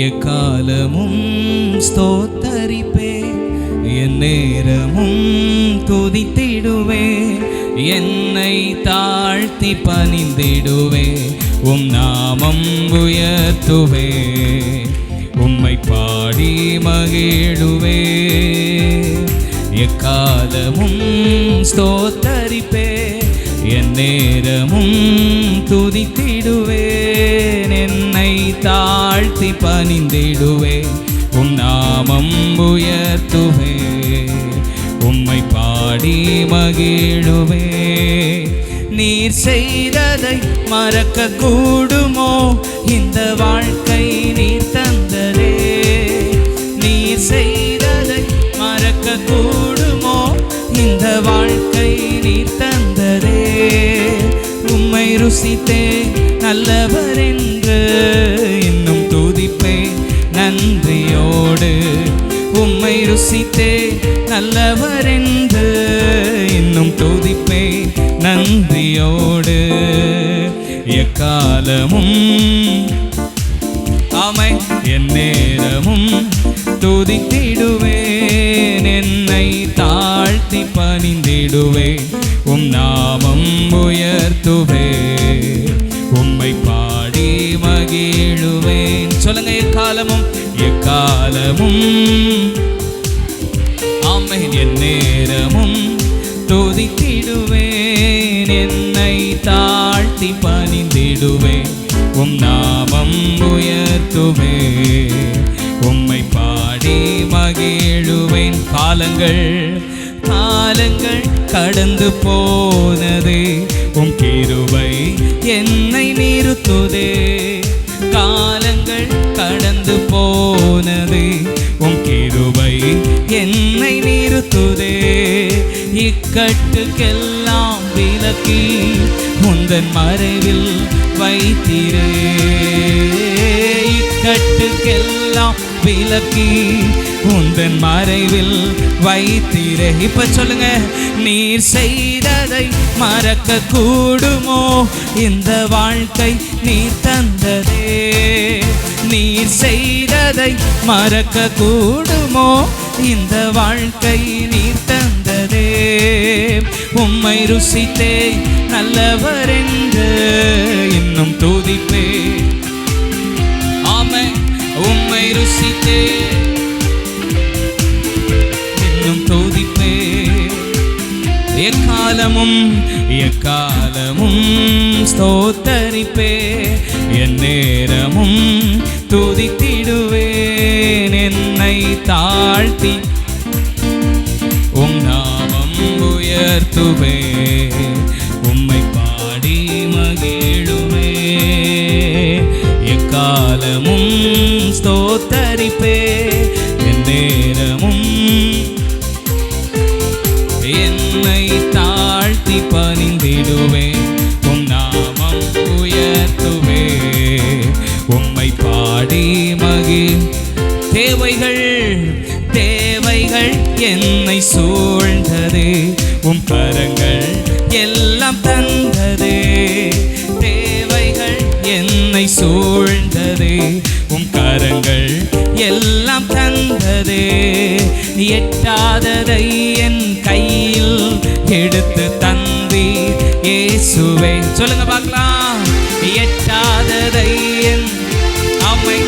எக்காலமும் ஸ்தோத்தரிப்பே என் நேரமும் துதித்திடுவே என்னை தாழ்த்தி பணிந்திடுவே உம் நாமம் உயர்த்துவே உம்மை பாடி மகிழுவே எக்காலமும் ஸ்தோத்தரிப்பே என் நேரமும் துதித்திடுவே தாழ்த்தி பணிந்திடுவே. உம் நாமம் உயர்த்துவே. உம்மை பாடி மகிழுவே. நீர் செய்ததை மறக்க கூடுமோ இந்த வாழ்க்கை நீர் தந்ததே. நீர் செய்ததை மறக்க கூடுமோ இந்த வாழ்க்கை நீர் தந்ததே. உம்மை ருசித்தே நல்லவர் என்று. நன்றியோடு உம்மை ருசித்தே நல்லவர் என்று இன்னும் துதிப்பே நன்றியோடு. எக்காலமும் அமை என் நேரமும் துதித்திடுவேன். என்னை தாழ்த்தி பணிந்திடுவேன் உம் நாமம் உயர்த்துவே. உம்மை பாடி மகிழுவேன். சொல்லுங்க எக்காலமும் காலமும் ஆமை என் நேரமும் துதித்திடுவேன். என்னை தாழ்த்தி பணிந்திடுவேன். உம் நாமம் உயர்த்துவே உம்மை பாடி மகிழுவேன். காலங்கள் காலங்கள் கடந்து போனதே. உம் கிருவை என்னை நிறுத்துதே. இக்கட்டுக்கெல்லாம் விலக்கி முந்தன் மறைவில் வைத்திரே. இக்கட்டுக்கெல்லாம் விலக்கி உந்தன் மறைவில் வைத்திரே. இப்ப சொல்லுங்க நீர் செய்ததை மறக்க கூடுமோ இந்த வாழ்க்கை நீர் தந்ததே. நீர் செய்ததை மறக்க கூடுமோ இந்த வாழ்க்கை நீர் நல்லவரே உம்மை ருசித்தே நல்லவர் என்று இன்னும் துதிப்பே. ஆமை உம்மை ருசித்தே இன்னும் துதிப்பே. எக்காலமும் எக்காலமும் ஸ்தோத்தரிப்பே என் நேரமும் துதித்திடுவேன் என்னை தாழ்த்தி உயர்த்துவே உம்மை பாடி மகிழுவே எக்காலமும் ஸ்தோத்தரிப்பே என் நேரமும் என்னை தாழ்த்தி பணிந்திடுவே. உம் நாமம் உயர்த்துவே உம்மை பாடி மகி தேவைகள் தேவைகள் என்னை சூழ்ந்ததே. உம் எல்லாம் தந்தது. தேவைகள் என்னை சூழ்ந்தது. உம் கரங்கள் எல்லாம் தந்தது. எட்டாததை என் கையில் எடுத்து தந்தி இயேசுவே. சொல்லுங்க பார்க்கலாம். எட்டாததை என் அம்மை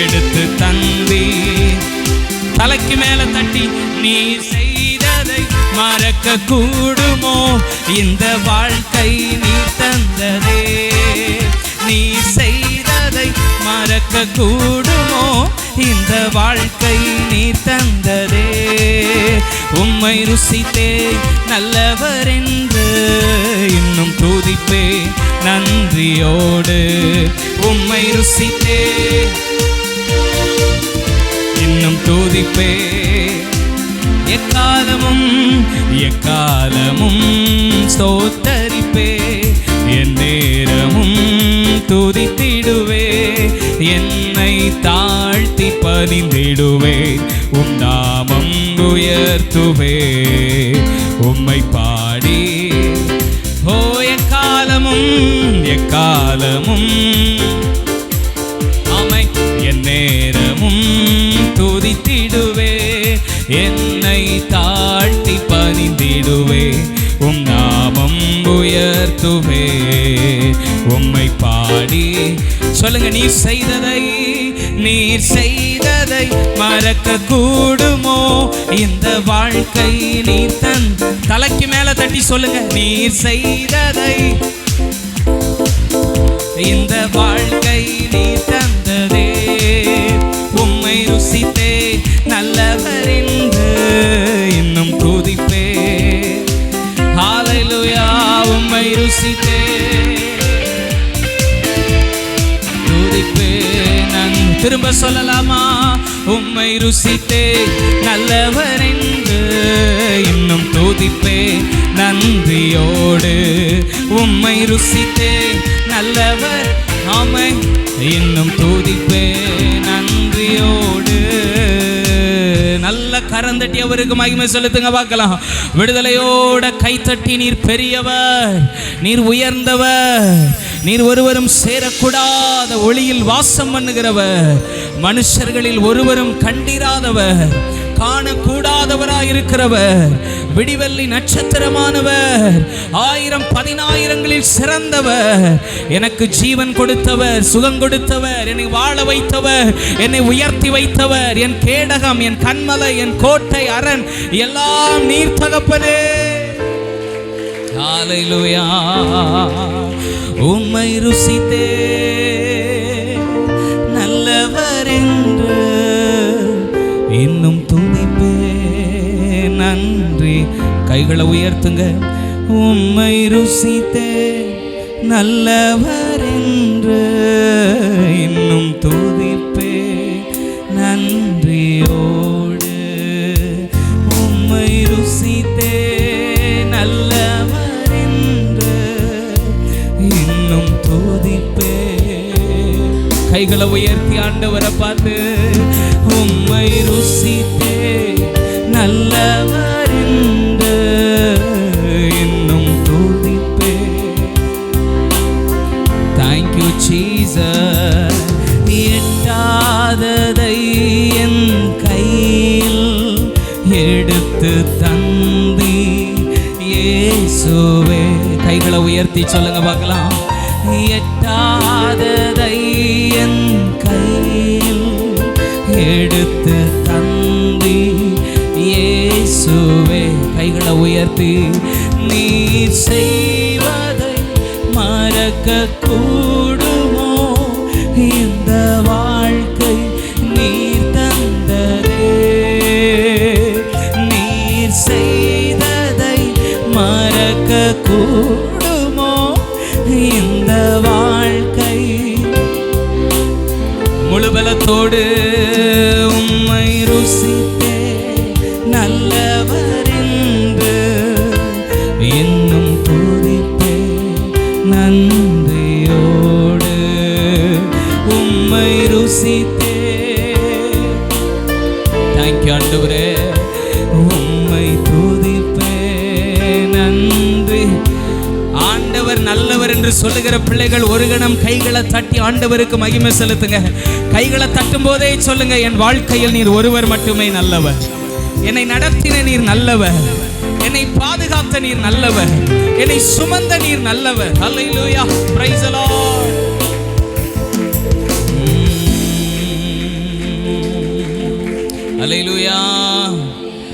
எடுத்து தந்தி தலைக்கு மேல தட்டி நீ மறக்க கூடுமோ இந்த வாழ்க்கை நீ தந்ததே. நீ செய்ததை மறக்க கூடுமோ இந்த வாழ்க்கை நீ தந்ததே. உம்மை ருசித்தே நல்லவர் என்று இன்னும் துதிப்பே நன்றியோடு. உம்மை ருசித்தே இன்னும் துதிப்பே எக்காலமும் ஸ்தோத்தரிப்பே என் நேரமும் துதித்திடுவே என்னை தாழ்த்தி பணிந்திடுவே உம் நாமம் உயர்த்துவே. உம்மை பாடி ஓ எக்காலமும் எக்காலமும் அமை என் நேரமும் துதித்திடுவே என் உயர்த்துவே உம்மை பாடி. சொல்லுங்க நீர் செய்ததை நீர் செய்ததை மறக்க கூடுமோ இந்த வாழ்க்கை நீ தன் தலைக்கு மேல தட்டி சொல்லுங்க நீர் செய்ததை. இந்த வாழ்க்கை நீ தந்ததே. உம்மை ருசித்த திரும்ப சொல்லலாமா? உம்மை ருசித்தே நல்லவர் என்று இன்னும் துதிப்பே நன்றியோடு. உம்மை ருசித்தே நல்லவர் ஆமை இன்னும் துதிப்பே நன்றியோடு. நல்ல கரந்தட்டி அவருக்கு மகிமை செலுத்துங்க பார்க்கலாம். விடுதலையோட கைத்தட்டி நீர் பெரியவர் நீர் உயர்ந்தவர் நீர் ஒருவரும் சேரக்கூடாத ஒளியில் வாசம் பண்ணுகிறவர் மனுஷர்களில் ஒருவரும் கண்டிராதவர் காணக்கூடாதவராயிருக்கிறவர் இருக்கிறவர் விடிவெள்ளி நட்சத்திரமானவர் ஆயிரம் பதினாயிரங்களில் சிறந்தவர். எனக்கு ஜீவன் கொடுத்தவர் சுகம் கொடுத்தவர் என்னை வாழ வைத்தவர் என்னை உயர்த்தி வைத்தவர். என் கேடகம் என் கண்மலை என் கோட்டை அரண் எல்லாம் நீர் தகப்பனே. ஹalleluya உம்மை ருசித்தே. இன்னும் துதிப்பே நன்றி. கைகளை உயர்த்துங்க. உம்மை ருசித்தே. நல்லவர் என்று இன்னும் துதிப்பே நன்றியோடு உம்மை ருசித்தே. நல்லவர் என்று இன்னும் துதிப்பே கைகளை உயர்த்தி ஆண்டவரை பார்த்து நல்லவர் இன்னும் துதிப்பே. தேங்க்யூ சீசர் எட்டாததை என் கையில் எடுத்து தந்தி இயேசுவே. கைகளை உயர்த்தி சொல்லுங்க பார்க்கலாம். எட்டாததை என் கையில் எடுத்து இயேசுவே கைகளை உயர்த்தி நீர் செய்வதை மறக்க கூடுமோ இந்த வாழ்க்கை நீர் தந்ததே. நீர் செய்ததை மறக்க கூடுமோ இந்த வாழ்க்கை முழுபலத்தோடு உம்மை ருசி ஆண்டவரே உம்மை துதிப்பே நன்றி. ஆண்டவர் நல்லவர் என்று சொல்லுகிற பிள்ளைகள் ஒரு கணம் கைகளை தட்டி ஆண்டவருக்கு மகிமை செலுத்துங்க. கைகளை தட்டும் போதே சொல்லுங்க என் வாழ்க்கையில் நீர் ஒருவர் மட்டுமே நல்லவர். என்னை நடத்தின நீர் நல்லவர். என்னை பாதுகாத்த நீர் நல்லவர். என்னை சுமந்த நீர் நல்லவர். அல்லையிலூயா பிரைசலா Hallelujah.